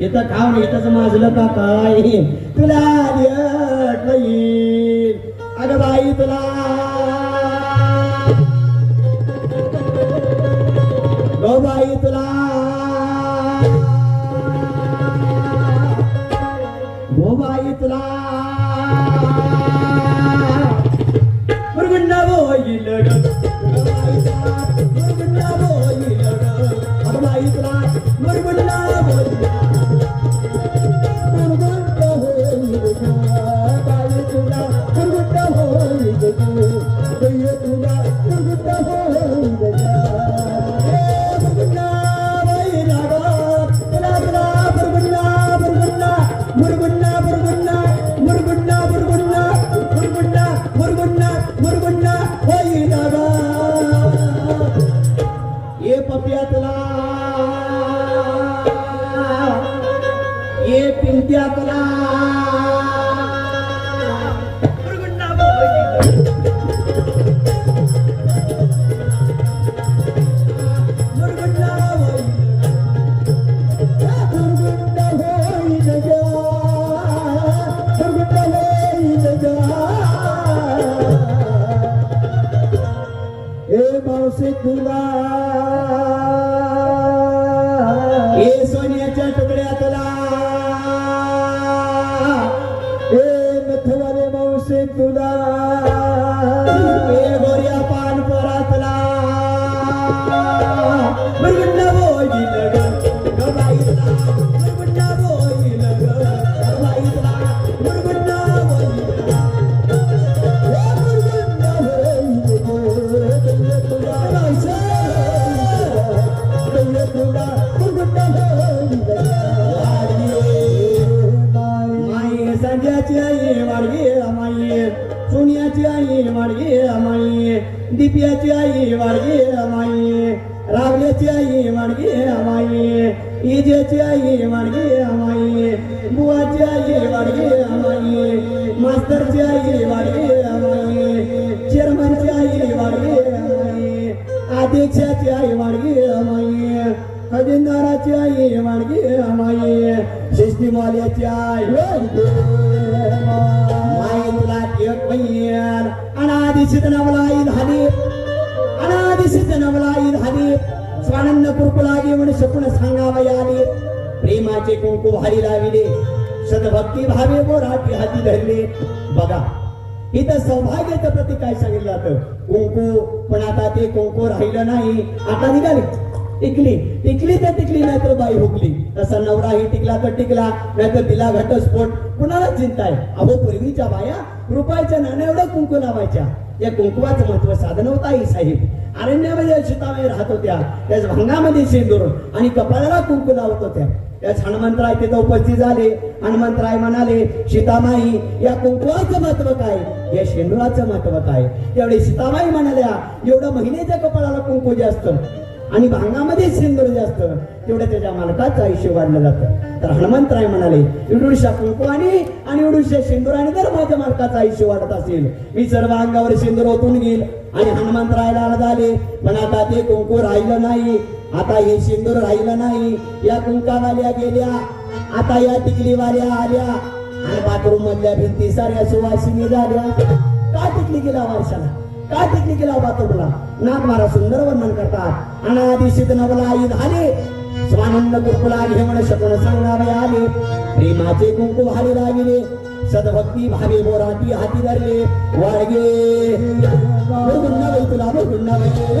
इथं खाऊन इथंच माझलं का काय तुला ሰማይ ጥላ दिव्याची आई वाडगी माई दिप्याची आई माळगे माई रावल्याची आई माणगे माई इजेची आई माणगे माई बुवाची आई माणगे माई मास्तरची आई माणगे माई चेअरमनची आई वाडगी माई अध्यक्षाची आई वाडगी माई खजिनदाराची आई वाडगी माई शिस्तीमाल्याची आई. बहीण अनादिशित नवलाई झाली अनादिशित नवलाई झाली स्वानंद कुरकुलागी म्हणून स्वप्न सांगावं आली प्रेमाचे कुंकू भारी लाविले सद्भक्ती भावे बोराटी हाती धरले बघा इथं सौभाग्याचं प्रतीक काय सांगितलं जातं कुंकू पण आता ते कुंकू राहिलं नाही आता निघाली टिकली टिकली तर टिकली नाही तर बाई हुकली तसा नवराही टिकला तर टिकला नाहीतर तिला घटस्फोट कुणाला चिंता आहे अहो पूर्वीच्या बाया रुपयाच्या नाण्या एवढं कुंकू लावायच्या. या कुंकुवाचं महत्त्व साधन होता आई साहेब. अरण्यामध्ये सीताबाई राहत होत्या. त्याच भंगामध्ये सिंदूर आणि कपाळाला कुंकू लावत होत्या. त्याच हनुमंतराय तिथं उपस्थित झाले. हनुमंतराय म्हणाले सीतामाई या कुंकुवाचं महत्त्व काय? या शेंदुराचं महत्त्व काय? त्यावेळी सीतामाई म्हणाल्या एवढं महिन्याच्या कपाळाला कुंकू जास्त आणि भांगामध्ये सिंदूर जास्त तेवढं त्याच्या मालकाचं आयुष्य वाढलं जातं. तर हनुमंतराय म्हणाले इडुषा कुंकुवाने आणि एवढूशा सिंदुराने जर माझ्या मालकाचं आयुष्य वाढत असेल मी सर्व अंगावर सिंदूर ओतून घेईल आणि हनुमंतरायला झाले पण आता ते कुंकू राहिलं नाही. आता हे सिंदूर राहिलं नाही. या कुंकावाल्या गेल्या. आता या टिकलीवाल्या आल्या. आणि बाथरूम मधल्या भिंती साऱ्या सुवासिनी झाल्या. का टिकली गेला वर्षाला काय तिकडे केला उभा तो तुला? नाथ महाराज सुंदर वर्णन करतात. अनादिशित नवलाई झाले स्वानंद कुंकुला म्हण शकून सांगणारे आले. प्रेमाचे कुंकू भारी लागले सदभक्ती भावे बोराटी हाती धरले. वाळगे गुन्हा तुला गुन्हा तुला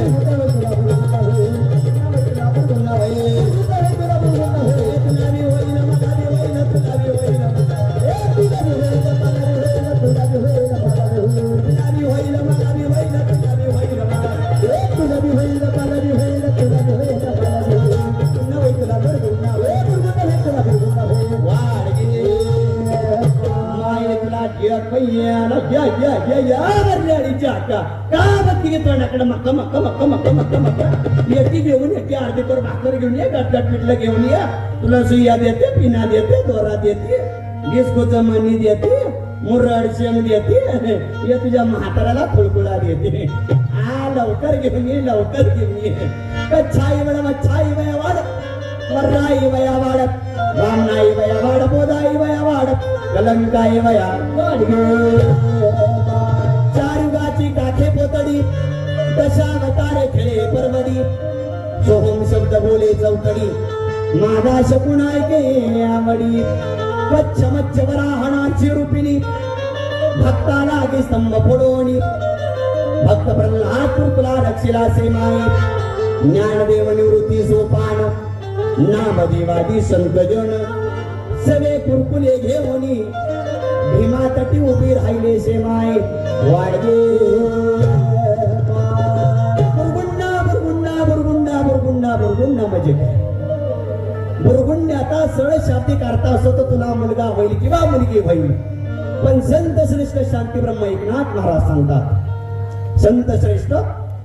मुरगुंडा बाई मुरगुंडा बाई तुला मुरगुंडा बाई वाडगे या या या या वरल्याडीच्या का का बघती की मक्क मक्क मक्क मक्क मक्का मक्का मक्का घेऊन येते अर्धी कर भाकर घेऊन ये गट गट पिठलं घेऊन ये तुला सुया देते पिना देते दोरा देते डिस्कोचा मनी देते मुरड शेंग देते ये तुझ्या म्हाताऱ्याला खुळखुळा देते हा लवकर घेऊन ये लवकर घेऊन ये छाई वेळा छाई वया वाढ वर्राई वया वाढत रामनाई वया वाढ बोधाई वया वाढ कलंकाय वया चारुगाची काठे पोतडी दशावतार खेळे परवडी. सोहम शब्द बोले चौकडी माझा शकुन ऐके आवडी कच्छ मच्छ वराहणाची रूपिणी भक्ताला गे स्तंभ फोडोणी. भक्त प्रल्हाद कृपला रक्षिला सेमाई ज्ञानदेव निवृत्ती सोपान नामदेवादी संतजन सवे कुरकुले घेऊनी भीमा तटी उभी राहिले सेमाई वाडगे बुरगुंडा बुरगुंडा बुरगुंडा बुरगुंडा बुरगुंडा म्हणजे काय? बुरगुंड आता सरळ शाती काढता असतो तर तुला मुलगा होईल किंवा मुलगी होईल. पण संत श्रेष्ठ शांती ब्रह्म एकनाथ महाराज सांगतात. संत श्रेष्ठ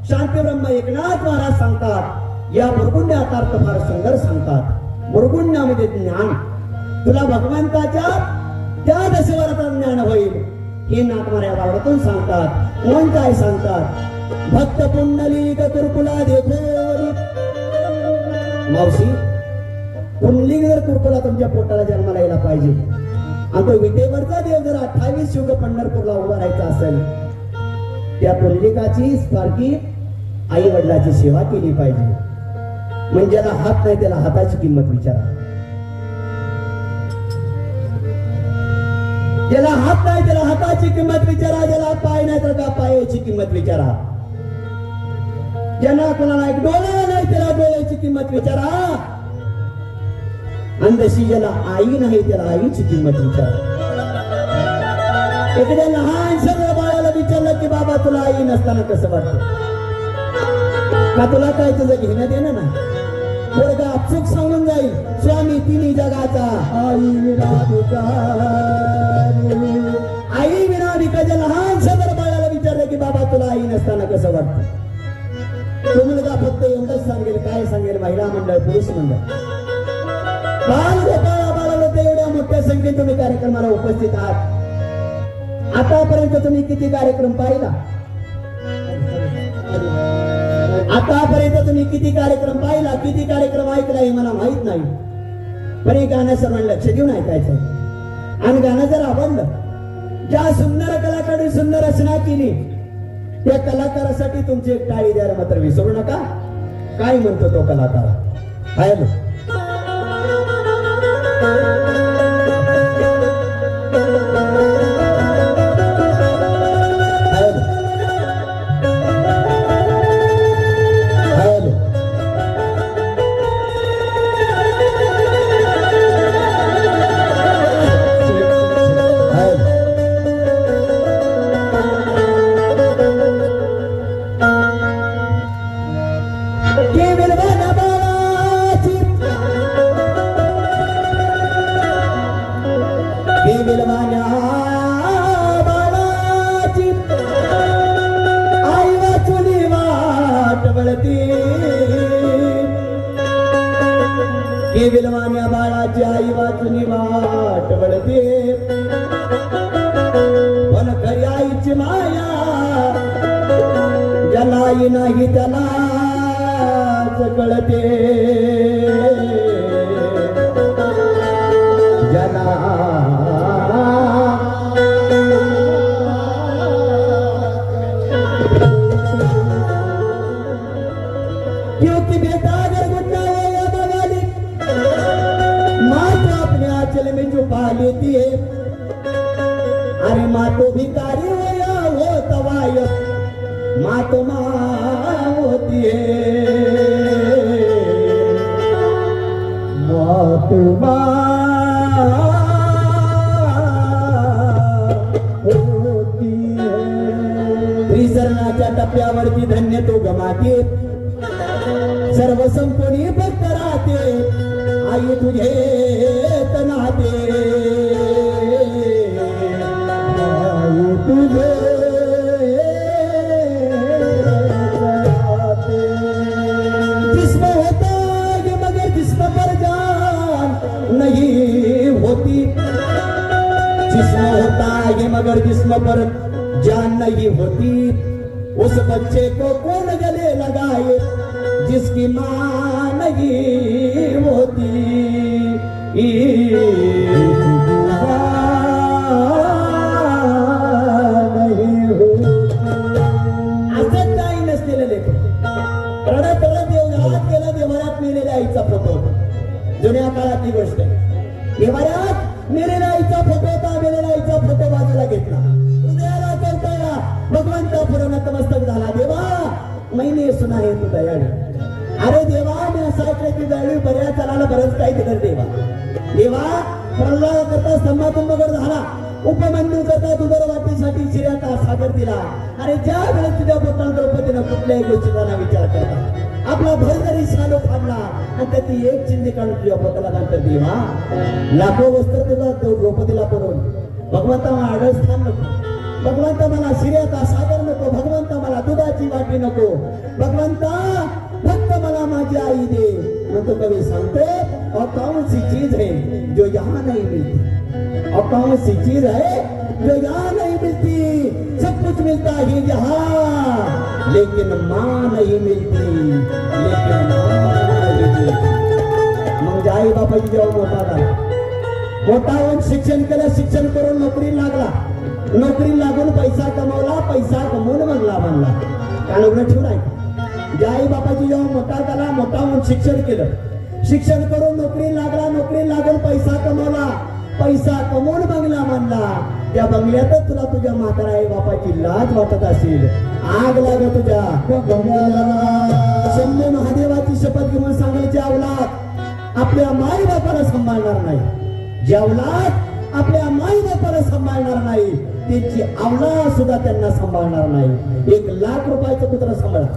शांती ब्रह्म एकनाथ महाराज सांगतात. या बुरगुंड्याचा अर्थ फार सुंदर सांगतात. बुरगुंड्यामध्ये ज्ञान तुला भगवंताच्या त्या दशवराचा ज्ञान होईल. हे नाथ महाराज सांगतात. कोण काय सांगतात? भक्त पुंडलिक तुरकुला देखो मावशी पुंडलिक जर कुरकुला तुमच्या पोटाला जन्माला यायला पाहिजे आणि तो विटेवरचा देव जर अठ्ठावीस युग पंढरपूरला उभा राहायचा असेल त्या पुंडलिकाची सारखी आई वडिलाची सेवा केली पाहिजे. म्हणजे ज्याला हात नाही त्याला हाताची किंमत विचारा. ज्याला हात नाही त्याला हाताची किंमत विचारा ज्याला पाय नाही तर त्या पायाची किंमत विचारा. ज्यांना कोणाला एक डोळा नाही त्याला डोळ्याची किंमत विचारा. आणि ज्याला आई नाही त्याला आईची किंमत विचारा. एखाद्या लहान सगळं बाळाला विचारलं की बाबा तुला आई नसताना कसं वाटतं? का तुला काय तुझं घेण्यात येणं ना पोरगा अचूक सांगून जाईल. तिन्ही जगाचा. आई विना. आई विना भिकाच्या लहान सदर बाळाला विचारलं की बाबा तुला आई नसताना कसं वाटतं? तो मुलगा फक्त एवढंच सांगेल काय सांगेल? महिला मंडळ पुरुष मंडळ. बाल गोपाळ बाळावृद्ध एवढ्या मोठ्या संख्येत तुम्ही कार्यक्रमाला उपस्थित आहात. आतापर्यंत तुम्ही किती कार्यक्रम पाहिला? आतापर्यंत तुम्ही किती कार्यक्रम पाहिला? किती कार्यक्रम ऐकला हे मला माहीत नाही. पण हे गाणं सर्वांना लक्ष देऊन ऐकायचं आणि गाणं जर आवडलं ज्या सुंदर कलाकाराने सुंदर रचना केली त्या कलाकारासाठी तुमची एक टाळी द्यायला मात्र विसरू नका. काय म्हणतो तो कलाकार? हॅलो माँ तो होती है। होती है। धन्य तो गमाते। सर्व भक्त राहते। आई तुझे मगर जिस्म पर जान नहीं होती. उस बच्चे को कौन गले लगाए? जिसकी माँ नहीं होती. देवघरात गेला आईचा फोटो. जुन्या काळातली गोष्ट आहे. देवाऱ्यात महिने सुना तू दयाळू अरे देवा मी असं ऐकलं की दयाळू बऱ्याच चालायला बरंच काही दिलं देवा. देवा प्रल्हाद करता स्तंभातून बगर झाला. उपमन्यू करता दुधर वाटेसाठी शिर्याचा सागर दिला. अरे ज्या वेळेस तुझ्या पोटाला द्रौपदीनं कुठल्याही गोष्टीचा ना विचार करता आपला भर जरी शालो फाडला आणि त्याची एक चिंधी काढून तुझ्या पोटाला नंतर देवा. लाखो वस्त्र तुला द्रौपदीला पुरवून. भगवंता मला आडळ स्थान नको. भगवंता मला सिर्याचा सागर दुधाची नको भगवंता फक्त मला माझी आई दे मग तो कवी सांगतो और कौन सी चीज़ है जो यहाँ नहीं मिलती और कौन सी चीज़ है जो यहाँ नहीं मिलती सब कुछ मिलता है यहाँ लेकिन माँ नहीं मिलती लेकिन माँ नहीं मिलती मग जे जेव्हा मोठा झाला मोठा होऊन शिक्षण केलं शिक्षण करून नोकरी लागला नोकरी लागून पैसा कमवला पैसा कमवून बंगला बांधला का ठेवून आहे. ज्या आई बापाची जेव्हा मोठा झाला मोठा होऊन शिक्षण केलं. शिक्षण करून नोकरी लागला नोकरी लागून पैसा कमावला. पैसा कमवून बंगला मानला त्या बंगल्यातच तुला तुझ्या म्हातारा आई बापाची लाज वाटत असेल. आग लाग तुझ्या. त्या शंभू महादेवाची शपथ घेऊन सांगायची अवलाद आपल्या माई बापाला सांभाळणार नाही. जेवलात आपल्या माई बापाला सांभाळणार नाही. त्यांची आवला सुद्धा त्यांना सांभाळणार नाही. एक लाख रुपयाचं कुत्र सांभाळा.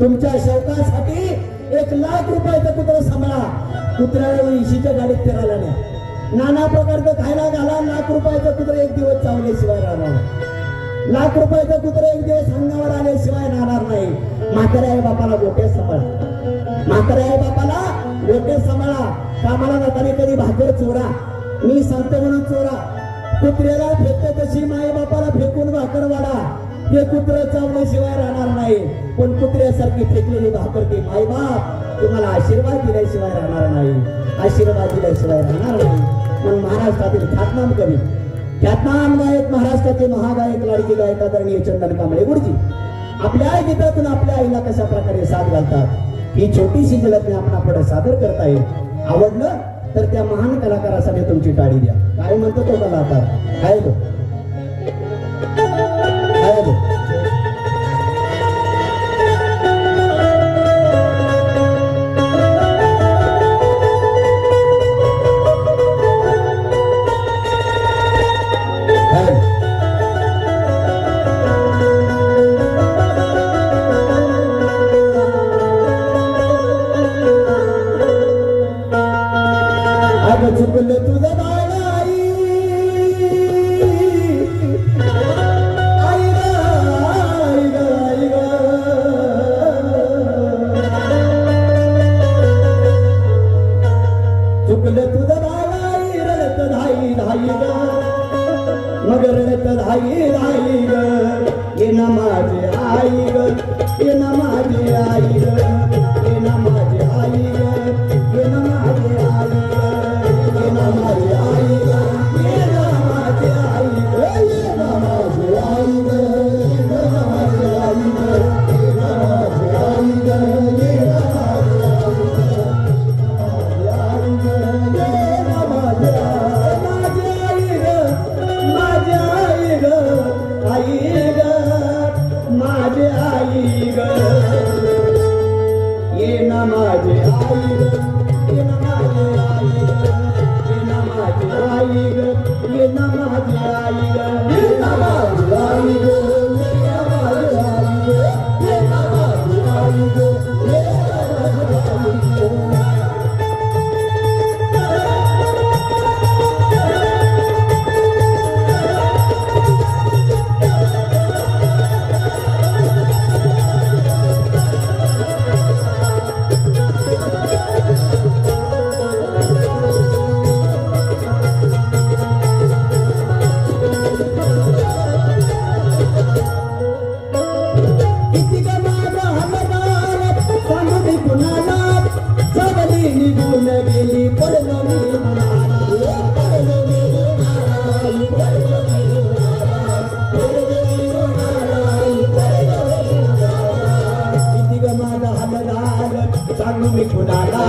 तुमच्या शौकासाठी एक लाख रुपयाचं कुत्र सांभाळा. कुत्र्याला इशीच्या गाडीत फिरायला नाही नाना प्रकारचं खायला घाला लाख रुपयाचं कुत्र एक दिवस चावल्याशिवाय राहणार लाख रुपयाचं कुत्र एक दिवस अंगावर आल्याशिवाय राहणार नाही. म्हाताऱ्या आई बापाला गोट्या सांभाळा. म्हाताऱ्या आई बापाला गोट्या सांभाळा. कामाला जाताना कधी भाकर चोरा. मी सांगतो म्हणून चोरा. कुत्र्याला फेकतो तशी माई बापाला फेकून भाकर वाढा ते कुत्र चावल्याशिवाय राहणार नाही. पण कुत्र्यासारखी फेकलेली भाकर ती माई बाप तुम्हाला आशीर्वाद दिल्याशिवाय राहणार नाही. आशीर्वाद दिल्याशिवाय राहणार नाही. पण महाराष्ट्रातील ख्यातनाम कवी ख्यातनाम गायक महाराष्ट्राचे महागायक लाडकी गायक आदरणीय चंदन कांबळे गुरुजी आपल्या गीतातून आपल्या आईला कशा प्रकारे साथ घालतात? ही छोटीशी झलक मी आपण पुढे सादर करताय आवडलं? तर त्या महान कलाकारासाठी तुमची टाळी द्या. काय म्हणतो तो कलाकार? काय तो? Obrigado. Lord. sanu mi kudala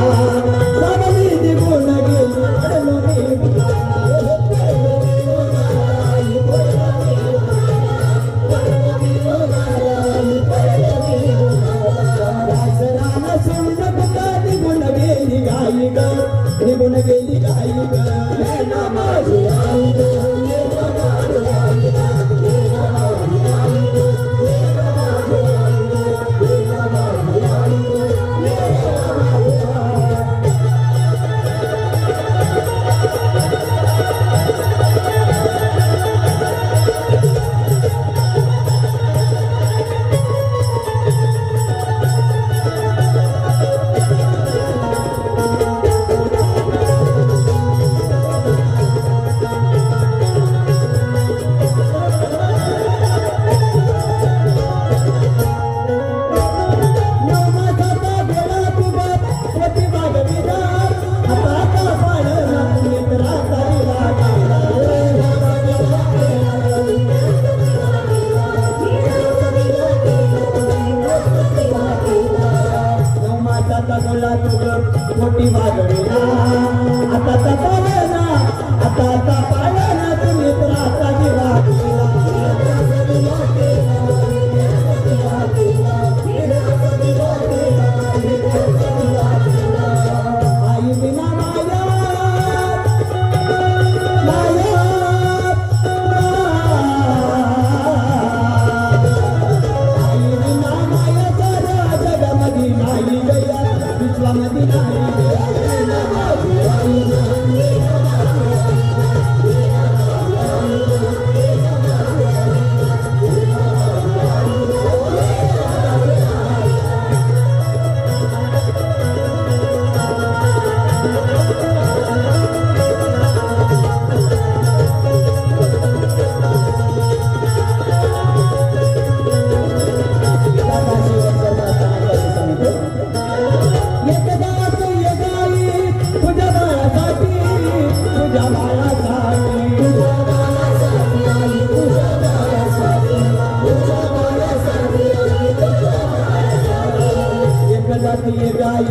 एकदा तू ये गाई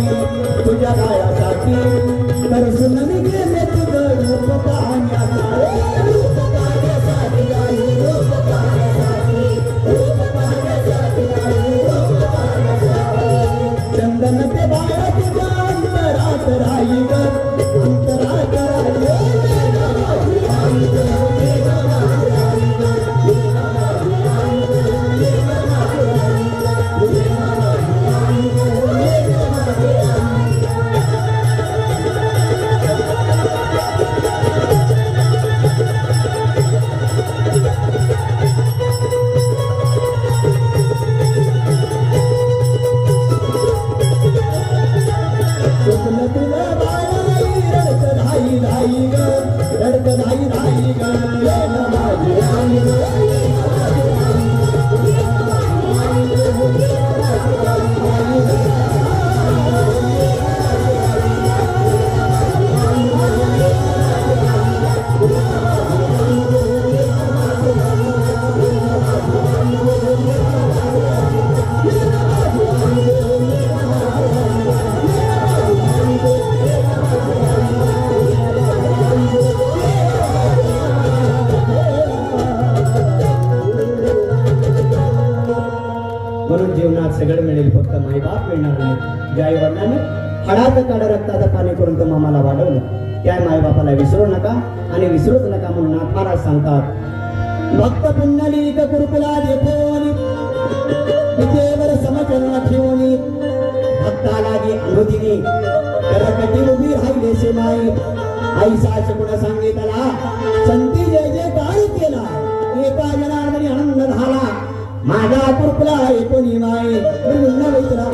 तुझ्या बाळासाठी तर सुननी ज्या आई वडिलांनी हडाचं काढ रक्ताचं पाणी करून तर मामाला वाढवलं. त्या मायबापाला विसरू नका आणि विसरूच नका म्हणून नाथ महाराज सांगतात भक्त पुण्यलिक कुरुकुला देखोनी विद्येवर समचरण ठेवणी भक्ताला जी अनुदिनी करकटी उभी उभी राहिलेसे नाही. आई साच गुण सांगितला संती जय जय काय केला एका जनार्दनी आनंद झाला माझा कुरकुला ऐकून माय मृदुंग वैतरा